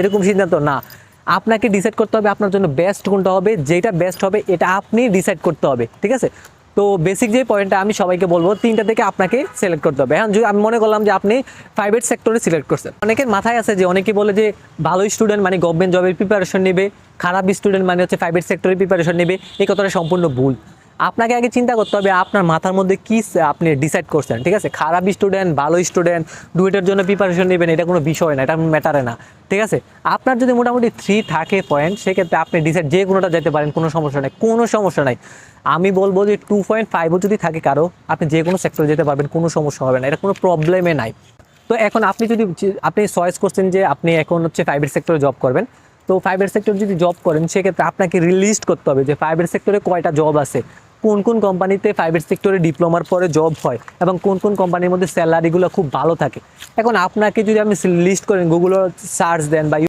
এরকম সিদ্ধান্ত, না। আপনাকে ডিসাইড করতে হবে আপনার জন্য বেস্ট কোনটা হবে যেটা বেস্ট হবে, এটা আপনি ডিসাইড করতে হবে, ঠিক আছে? তো বেসিক যে পয়েন্টটা আমি সবাইকে বলব, তিনটা থেকে আপনাকে সিলেক্ট করতে হবে। এখন যদি আমি মনে করলাম যে আপনি প্রাইভেট সেক্টরে সিলেক্ট করছেন, অনেকের মাথায় আছে যে অনেকে বলে যে ভালো স্টুডেন্ট মানে গভর্নমেন্ট জবের প্রিপারেশন নেবে, খারাপ স্টুডেন্ট মানে হচ্ছে প্রাইভেট সেক্টরের প্রিপারেশন নেবে, এই কথাটা সম্পূর্ণ ভুল। আপনাকে আগে চিন্তা করতে হবে আপনার মাথার মধ্যে কি আপনি ডিসাইড করছেন, ঠিক আছে? খারাপ স্টুডেন্ট ভালো স্টুডেন্ট ডুয়েটের জন্য প্রিপারেশন নেবেন, এটা কোনো বিষয় না, এটা ম্যাটারে না, ঠিক আছে? আপনার যদি মোটামুটি থ্রি থাকে পয়েন্ট সেক্ষেত্রে আপনি ডিসাইড যে কোনোটা যেতে পারেন, কোনো সমস্যা নাই, কোনো সমস্যা নাই। আমি বলব যে টু পয়েন্ট ফাইভও যদি থাকে কারও, আপনি যে কোনো সেক্টরে যেতে পারবেন, কোনো সমস্যা হবে না, এটা কোনো প্রবলেমে নাই। তো এখন আপনি যদি আপনি চয়েস করছেন যে আপনি এখন হচ্ছে প্রাইভেট সেক্টরে জব করবেন, তো প্রাইভেট সেক্টর যদি জব করেন, সেক্ষেত্রে আপনাকে রিলিস্ট করতে হবে যে প্রাইভেট সেক্টরে কয়টা জব আছে। কোন কোন কোম্পানিতে প্রাইভেট সেক্টরে ডিপ্লোমার পরে জব হয় এবং কোন কোন কোম্পানির মধ্যে স্যালারিগুলো খুব ভালো থাকে? এখন আপনাকে যদি আমি লিস্ট করেন গুগলে সার্চ দেন বা